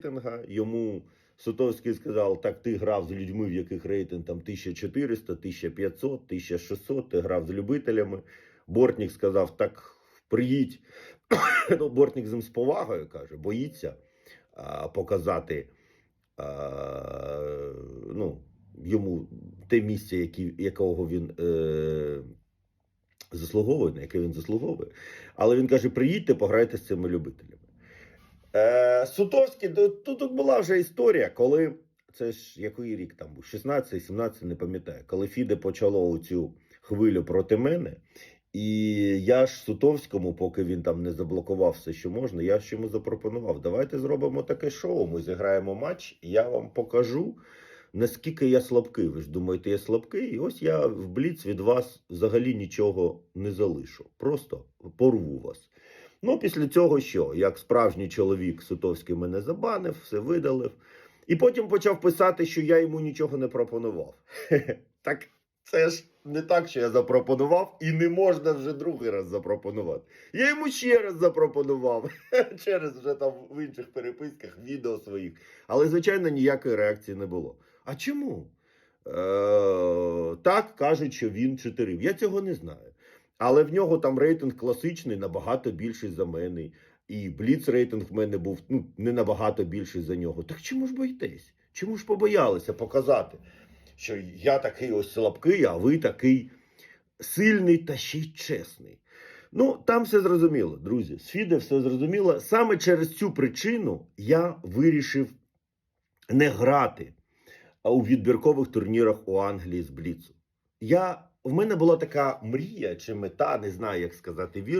рейтинга. Йому Сутовський сказав, так ти грав з людьми, в яких рейтинг там 1400, 1500, 1600, ти грав з любителями. Бортник сказав, так приїдь. ну, Бортник з ним з повагою каже, боїться а, показати а, ну, йому те місце, які, якого він е, заслуговує, на яке він заслуговує. Але він каже: приїдьте, пограйте з цими любителями. Е, Сутовський, тут, тут була вже історія, коли це ж який рік там був, 16-17, не пам'ятаю, коли Фіде почало цю хвилю проти мене. І я ж Сутовському, поки він там не заблокував все, що можна, я ж йому запропонував: давайте зробимо таке шоу. Ми зіграємо матч, і я вам покажу, наскільки я слабкий. Ви ж думаєте, я слабкий? І ось я в Бліц від вас взагалі нічого не залишу. Просто порву вас. Ну, після цього що? Як справжній чоловік Сутовський мене забанив, все видалив. І потім почав писати, що я йому нічого не пропонував. Так це ж не так, що я запропонував, і не можна вже другий раз запропонувати. Я йому ще раз запропонував через вже там в інших переписках відео своїх. Але, звичайно, ніякої реакції не було. А чому? Е, так кажуть, що він чотирив. Я цього не знаю. Але в нього там рейтинг класичний набагато більший за мене. І бліц рейтинг в мене був ну, не набагато більший за нього. Так чому ж боїтесь? Чому ж побоялися показати, що я такий ось слабкий, а ви такий сильний та ще й чесний? Ну, там все зрозуміло, друзі. З Фіде все зрозуміло. Саме через цю причину я вирішив не грати у відбіркових турнірах у Англії з Бліцу. Я, в мене була така мрія чи мета, не знаю, як сказати вір.